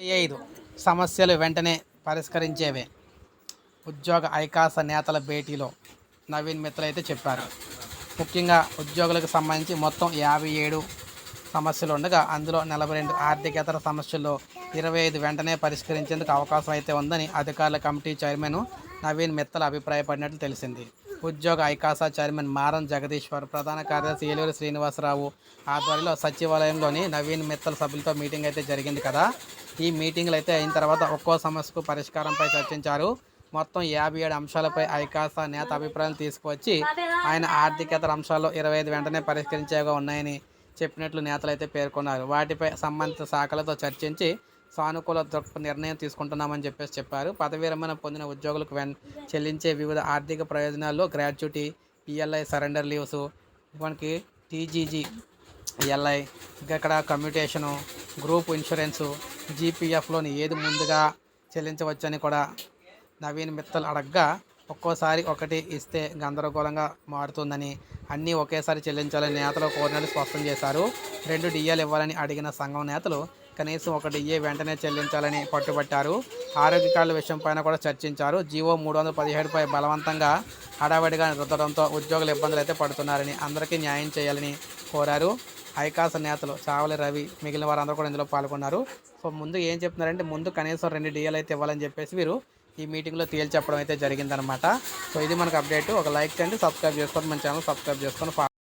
ఐదు సమస్యలు వెంటనే పరిష్కరించేవే. ఉద్యోగ ఐకాస నేతల భేటీలో నవీన్ మిత్రులు అయితే చెప్పారు. ముఖ్యంగా ఉద్యోగులకు సంబంధించి మొత్తం యాభై ఏడు సమస్యలు ఉండగా అందులో నలభై రెండు ఆర్థికేతర సమస్యల్లో ఇరవై ఐదు వెంటనే పరిష్కరించేందుకు అవకాశం అయితే ఉందని అధికారుల కమిటీ చైర్మన్ నవీన్ మిత్తల అభిప్రాయపడినట్లు తెలిసింది. ఉద్యోగ ఐకాసా చైర్మన్ మారం జగదీశ్వర్ ప్రధాన కార్యదర్శి ఏలూరు శ్రీనివాసరావు ఆధ్వర్యంలో సచివాలయంలోని నవీన్ మిత్తల సభ్యులతో మీటింగ్ అయితే జరిగింది కదా. ఈ మీటింగ్లు అయితే అయిన తర్వాత ఒక్కో సమస్యకు పరిష్కారంపై చర్చించారు. మొత్తం యాభై ఏడు అంశాలపై ఐకాసా నేత అభిప్రాయాలు తీసుకువచ్చి ఆయన ఆర్థికేతర అంశాల్లో ఇరవై ఐదు వెంటనే పరిష్కరించేగా ఉన్నాయని చెప్పినట్లు నేతలు అయితే పేర్కొన్నారు. వాటిపై సంబంధిత శాఖలతో చర్చించి సానుకూల దృక్పథ నిర్ణయం తీసుకుంటున్నామని చెప్పేసి చెప్పారు. పదవి విరమణ పొందిన ఉద్యోగులకు వెన్ చెల్లించే వివిధ ఆర్థిక ప్రయోజనాల్లో గ్రాడ్యుటీ పిఎల్ఐ సరెండర్ లీవ్స్ మనకి టీజీజీ ఎల్ఐ ఇంకా ఇక్కడ కమ్యూటేషను గ్రూప్ ఇన్సూరెన్సు జీపీఎఫ్లోని ఏది ముందుగా చెల్లించవచ్చని కూడా నవీన్ మిత్తల్ అడగ్గా ఒక్కోసారి ఒకటి ఇస్తే గందరగోళంగా మారుతుందని అన్నీ ఒకేసారి చెల్లించాలని నేతలు కోరినట్లు స్పష్టం చేశారు. రెండు డిఎల్ ఇవ్వాలని అడిగిన సంఘం నేతలు కనీసం ఒక డిఏ వెంటనే చెల్లించాలని పట్టుబట్టారు. ఆరోగ్య కార్డుల విషయంపైన కూడా చర్చించారు. జీవో మూడు వందల పదిహేడుపై బలవంతంగా హడావిడిగా రుద్దడంతో ఉద్యోగులు ఇబ్బందులు అయితే పడుతున్నారని అందరికీ న్యాయం చేయాలని కోరారు. ఐకాస నేతలు చావలి రవి మిగిలిన వారందరూ కూడా ఇందులో పాల్గొన్నారు. సో ముందు ఏం చెప్తున్నారంటే ముందు కనీసం రెండు డిఏలు అయితే ఇవ్వాలని చెప్పేసి వీరు ఈ మీటింగ్లో తేల్చెప్పడం అయితే జరిగిందనమాట సో ఇది మనకు అప్డేట్. ఒక లైక్ చేయండి సబ్స్క్రైబ్ చేసుకొని మన ఛానల్ సబ్స్క్రైబ్ చేసుకొని